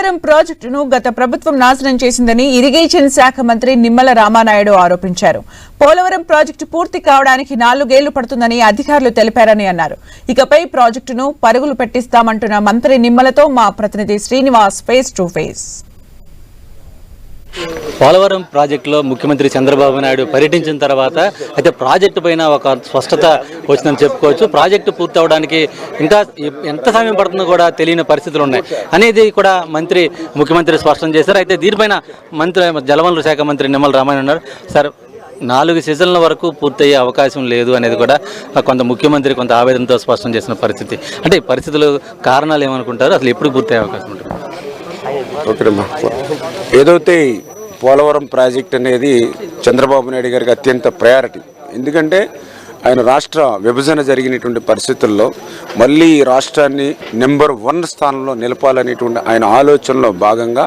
పోలవరం ప్రాజెక్టును గత ప్రభుత్వం నాశనం చేసిందని ఇరిగేషన్ శాఖ మంత్రి నిమ్మల రామానాయుడు ఆరోపించారు. పోలవరం ప్రాజెక్టు పూర్తి కావడానికి నాలుగేళ్ళు పడుతుందని అధికారులు తెలిపారని అన్నారు. ఇకపై ప్రాజెక్టును పరుగులు పెట్టిస్తామంటున్న మంత్రి నిమ్మలతో మా ప్రతినిధి Srinivas face to face. Polavaram ప్రాజెక్టులో ముఖ్యమంత్రి చంద్రబాబు నాయుడు పర్యటించిన తర్వాత అయితే ప్రాజెక్టు పైన ఒక స్పష్టత వచ్చిందని చెప్పుకోవచ్చు. ప్రాజెక్టు పూర్తి అవడానికి ఇంకా ఎంత సమయం పడుతుందో కూడా తెలియని పరిస్థితులు ఉన్నాయి. అనేది కూడా మంత్రి ముఖ్యమంత్రి స్పష్టం చేశారు. అయితే దీనిపైన మంత్రి జలవనరుల శాఖ మంత్రి నిమ్మల రామాయణ ఉన్నారు. సార్ నాలుగు సీజన్ల వరకు పూర్తయ్యే అవకాశం లేదు అనేది కూడా కొంత ముఖ్యమంత్రి కొంత ఆవేదనతో స్పష్టం చేసిన పరిస్థితి. అంటే ఈ పరిస్థితులు కారణాలు ఏమనుకుంటారు? అసలు ఎప్పుడు పూర్తయ్యే అవకాశం ఓకేనమ్మా ఏదైతే పోలవరం ప్రాజెక్ట్ అనేది చంద్రబాబు నాయుడు గారికి అత్యంత ప్రయారిటీ ఎందుకంటే ఆయన రాష్ట్ర విభజన జరిగినటువంటి పరిస్థితుల్లో మళ్ళీ రాష్ట్రాన్ని నెంబర్ వన్ స్థానంలో నిలపాలనేటువంటి ఆయన ఆలోచనలో భాగంగా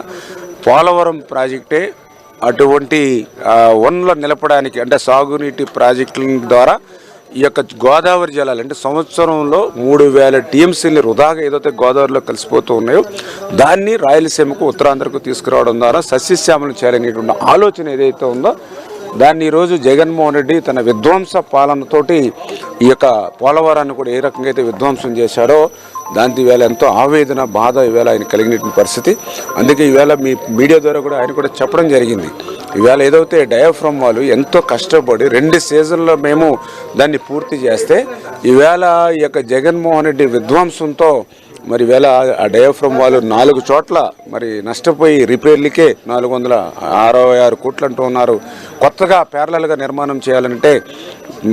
పోలవరం ప్రాజెక్టే అటువంటి వన్లో నిలపడానికి అంటే సాగునీటి ప్రాజెక్టుల ద్వారా ఈ యొక్క గోదావరి జలాలు అంటే సంవత్సరంలో మూడు వేల టీఎంసీని వృధాగా ఏదైతే గోదావరిలో కలిసిపోతూ ఉన్నాయో దాన్ని రాయలసీమకు ఉత్తరాంధ్రకు తీసుకురావడం ద్వారా సస్యశ్యామలు చేయాలనేటువంటి ఆలోచన ఏదైతే ఉందో దాన్ని ఈరోజు జగన్మోహన్ రెడ్డి తన విధ్వంస పాలనతోటి ఈ యొక్క పోలవరాన్ని కూడా ఏ రకంగా అయితే విధ్వంసం చేశాడో దాంతో ఈవేళ ఎంతో ఆవేదన బాధ ఈవేళ ఆయన కలిగినటువంటి పరిస్థితి. అందుకే ఈవేళ మీ మీడియా ద్వారా కూడా ఆయన కూడా చెప్పడం జరిగింది. ఈవేళ ఏదైతే డయాఫ్రమ్ వాళ్ళు ఎంతో కష్టపడి రెండు సీజన్లో మేము దాన్ని పూర్తి చేస్తే ఈవేళ ఈ యొక్క జగన్మోహన్ రెడ్డి విధ్వంసంతో మరి వేళ ఆ డయాఫ్రమ్ వాళ్ళు నాలుగు చోట్ల మరి నష్టపోయి రిపేర్లకే నాలుగు వందల అరవై ఆరు కోట్లు అంటూ ఉన్నారు. కొత్తగా ప్యారలల్గా నిర్మాణం చేయాలంటే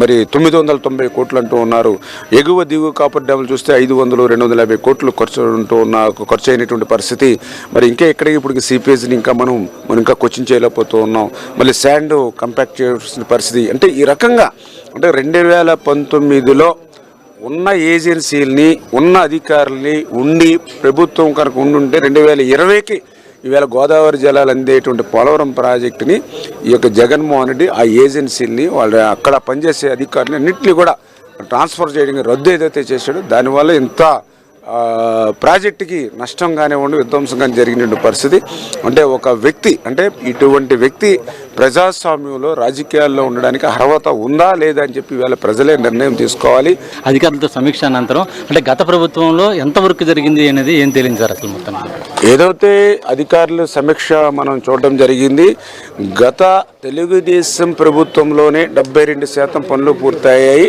మరి తొమ్మిది వందల తొంభై కోట్లు అంటూ ఉన్నారు. ఎగువ దిగువ కాపర్ డ్యాములు చూస్తే ఐదు వందలు రెండు వందల యాభై కోట్లు ఖర్చు ఉంటూ ఉన్న ఖర్చు అయినటువంటి పరిస్థితి. మరి ఇంకా ఇక్కడికి ఇప్పుడు సిపిఎస్ని ఇంకా మనం మనం ఇంకా కోచింగ్ చేయలేకపోతూ ఉన్నాం. మళ్ళీ శాండ్ కంపాక్ట్ చేయాల్సిన పరిస్థితి. అంటే ఈ రకంగా అంటే రెండు వేల పంతొమ్మిదిలో ఉన్న ఏజెన్సీలని ఉన్న అధికారుల్ని ఉండి ప్రభుత్వం కనుక ఉండుంటే రెండు వేల ఇరవైకి ఈవేళ గోదావరి జలాలు అందేటువంటి పోలవరం ప్రాజెక్టుని ఈ యొక్క జగన్మోహన్ రెడ్డి ఆ ఏజెన్సీలని వాళ్ళ అక్కడ పనిచేసే అధికారులని అన్నింటినీ కూడా ట్రాన్స్ఫర్ చేయడానికి రద్దు ఏదైతే చేశాడో దానివల్ల ఇంత ప్రాజెక్టుకి నష్టం కానివ్వండి విధ్వంసం కానీ జరిగిన పరిస్థితి. అంటే ఒక వ్యక్తి అంటే ఇటువంటి వ్యక్తి ప్రజాస్వామ్యంలో రాజకీయాల్లో ఉండడానికి అర్హత ఉందా లేదా అని చెప్పి ఇవాళ ప్రజలే నిర్ణయం తీసుకోవాలి. అధికారులతో సమీక్ష అనంతరం అంటే గత ప్రభుత్వంలో ఎంతవరకు జరిగింది అనేది ఏం తెలియదు సార్ అసలు మొత్తం ఏదైతే అధికారుల సమీక్ష మనం చూడడం జరిగింది గత తెలుగుదేశం ప్రభుత్వంలోనే డెబ్బై రెండు శాతం పనులు పూర్తయ్యాయి.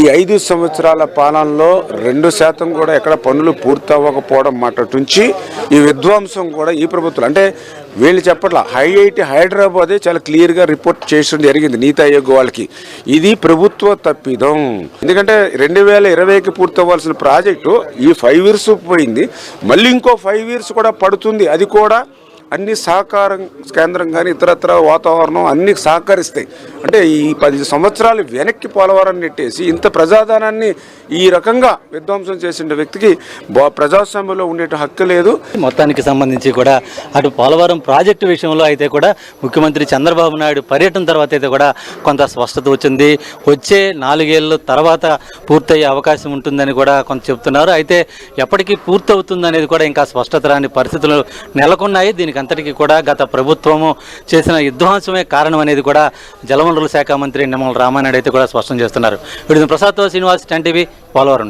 ఈ ఐదు సంవత్సరాల పాలనలో రెండు శాతం కూడా ఎక్కడ పనులు పూర్తి అవ్వకపోవడం మాట నుంచి ఈ విధ్వంసం కూడా ఈ ప్రభుత్వం అంటే వీళ్ళు చెప్పట్ల ఐఐటి హైదరాబాదే చాలా క్లియర్గా రిపోర్ట్ చేయడం జరిగింది నీతి ఆయోగ్ వాళ్ళకి. ఇది ప్రభుత్వ తప్పిదం. ఎందుకంటే రెండు వేల ఇరవైకి పూర్తవ్వాల్సిన ప్రాజెక్టు ఈ ఫైవ్ ఇయర్స్ పోయింది. మళ్ళీ ఇంకో ఫైవ్ ఇయర్స్ కూడా పడుతుంది. అది కూడా అన్ని సహకారం కేంద్రం కానీ ఇతరత్ర వాతావరణం అన్ని సహకరిస్తాయి. అంటే ఈ పది సంవత్సరాలు వెనక్కి పోలవరం నెట్టేసి ఇంత ప్రజాధనాన్ని ఈ రకంగా విధ్వంసం చేసిన వ్యక్తికి ప్రజాస్వామ్యంలో ఉండే హక్కు లేదు. మొత్తానికి సంబంధించి కూడా అటు పోలవరం ప్రాజెక్టు విషయంలో అయితే కూడా ముఖ్యమంత్రి చంద్రబాబు నాయుడు పర్యటన తర్వాత అయితే కూడా కొంత స్పష్టత వచ్చింది. వచ్చే నాలుగేళ్ళ తర్వాత పూర్తయ్యే అవకాశం ఉంటుందని కూడా కొంత చెప్తున్నారు. అయితే ఎప్పటికీ పూర్తి అవుతుంది అనేది కూడా ఇంకా స్పష్టత రాని పరిస్థితులు నెలకొన్నాయి. దీనికి అంతటికీ కూడా గత ప్రభుత్వము చేసిన విధ్వంసమే కారణం అనేది కూడా జలవనరుల శాఖ మంత్రి నిమ్మల రామానాయుడు అయితే కూడా స్పష్టం చేస్తున్నారు. వీడిని ప్రసాద్తో శ్రీనివాస్ టెన్ టీవీ పోలవరం